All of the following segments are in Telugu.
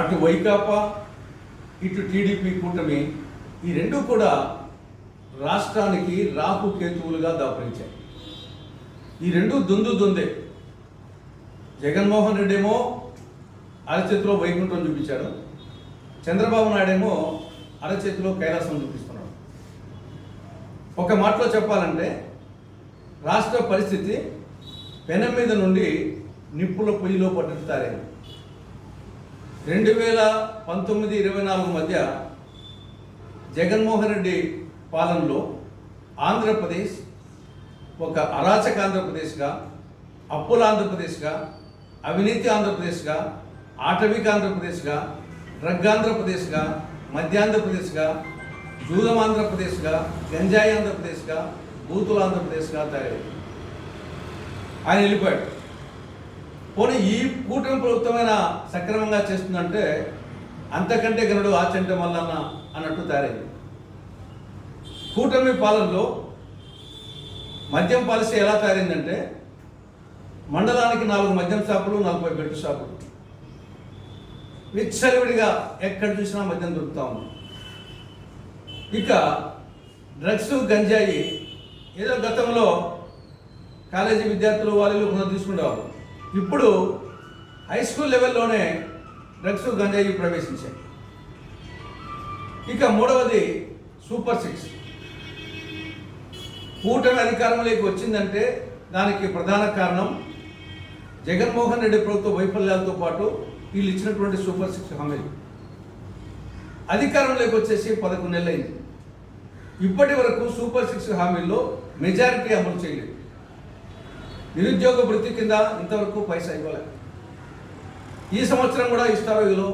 అటు వైకాపా ఇటు టీడీపీ కూటమి ఈ రెండు కూడా రాష్ట్రానికి రాహు కేతువులుగా దాపరించాయి. ఈ రెండు దుందు దుందే. జగన్మోహన్ రెడ్డి ఏమో అరచేతిలో వైకుంఠం చూపించాడు. చంద్రబాబు నాయుడు ఏమో అరచేతిలో కైలాసం చూపిస్తున్నాడు. ఒక మాటలో చెప్పాలంటే రాష్ట్ర పరిస్థితి పెనం మీద నుండి నిప్పుల పొయ్యిలో పట్టుతారేమో రెండు వేల పంతొమ్మిది ఇరవై నాలుగు మధ్య జగన్మోహన్ రెడ్డి పాలనలో ఆంధ్రప్రదేశ్ ఒక అరాచక ఆంధ్రప్రదేశ్గా అప్పుల ఆంధ్రప్రదేశ్గా అవినీతి ఆంధ్రప్రదేశ్గా ఆటవిక ఆంధ్రప్రదేశ్గా డ్రగ్ ఆంధ్రప్రదేశ్గా మధ్యాంధ్రప్రదేశ్గా జూదం ఆంధ్రప్రదేశ్గా గంజాయి ఆంధ్రప్రదేశ్గా బూతుల ఆంధ్రప్రదేశ్గా తయారైంది. ఆయన వెళ్ళిపోయాడు. పోనీ ఈ కూటమి ప్రభుత్వమైన సక్రమంగా చేస్తుందంటే అంతకంటే గనుడు ఆచంటే మల్లన్న అన్నట్టు తయారైంది. కూటమి పాలనలో మద్యం పాలసీ ఎలా తయారైందంటే మండలానికి నాలుగు మద్యం షాపులు నలభై బెడ్ షాపులు. విచ్చలవిడిగా ఎక్కడ చూసినా మద్యం దొరుకుతా ఉంది. ఇక డ్రగ్స్ గంజాయి ఏదో గతంలో కాలేజీ విద్యార్థులు వాళ్ళు కొంత తీసుకునేవారు ఇప్పుడు హై స్కూల్ లెవెల్లోనే డ్రగ్స్ గంజాయి ప్రవేశించాయి. ఇక మూడవది సూపర్ సిక్స్ కూటమి అధికారంలోకి వచ్చిందంటే దానికి ప్రధాన కారణం జగన్మోహన్ రెడ్డి ప్రభుత్వ వైఫల్యాలతో పాటు వీళ్ళు ఇచ్చినటువంటి సూపర్ సిక్స్ హామీలు. అధికారంలోకి వచ్చేసి పదకొండు నెలలైంది ఇప్పటి వరకు సూపర్ సిక్స్ హామీల్లో మెజారిటీ అమలు చేయలేదు. నిరుద్యోగ వృత్తి కింద ఇంతవరకు పైసా ఇవ్వలేదు ఈ సంవత్సరం కూడా ఇస్తారో ఇదో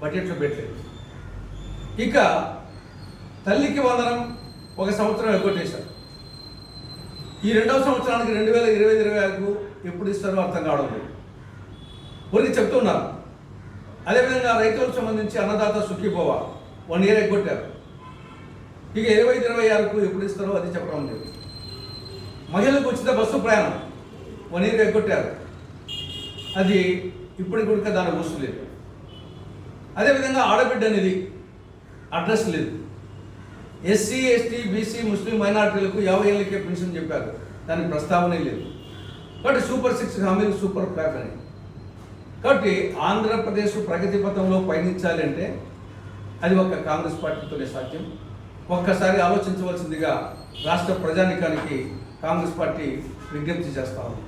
బడ్జెట్లో పెట్టలేదు. ఇక తల్లికి వందనం ఒక సంవత్సరం ఎగ్గొట్టేశారు. ఈ రెండవ సంవత్సరానికి రెండు వేల ఇరవై ఇరవై ఐదుకు ఎప్పుడు ఇస్తారో అర్థం కావడం లేదు. కొన్ని చెప్తున్నారు అదేవిధంగా రైతులకు సంబంధించి అన్నదాత సుఖీభవ వన్ ఇయర్ ఎగ్గొట్టారు. ఇక ఇరవై ఇరవై ఆరుకు ఎప్పుడు ఇస్తారో అది చెప్పడం లేదు. మహిళలకు ఉచిత బస్సు ప్రయాణం. వన్ ఇయర్ ఎగ్గొట్టారు అది ఇప్పటికి కూడా దాని ఊసు లేదు. అదేవిధంగా ఆడబిడ్డ అనేది అడ్రస్ లేదు. ఎస్సీ ఎస్టీ బీసీ ముస్లిం మైనార్టీలకు యాభై ఏళ్ళకే పెన్షన్ చెప్పారు. దాని ప్రస్తావనే లేదు. కాబట్టి సూపర్ సిక్స్ హామీలు సూపర్ ప్లాక్ అని. కాబట్టి ఆంధ్రప్రదేశ్ ప్రగతి పథంలో పయనించాలంటే అది ఒక కాంగ్రెస్ పార్టీతోనే సాధ్యం. ఒక్కసారి ఆలోచించవలసిందిగా రాష్ట్ర ప్రజానికానికి కాంగ్రెస్ పార్టీ విజ్ఞప్తి చేస్తా ఉంది.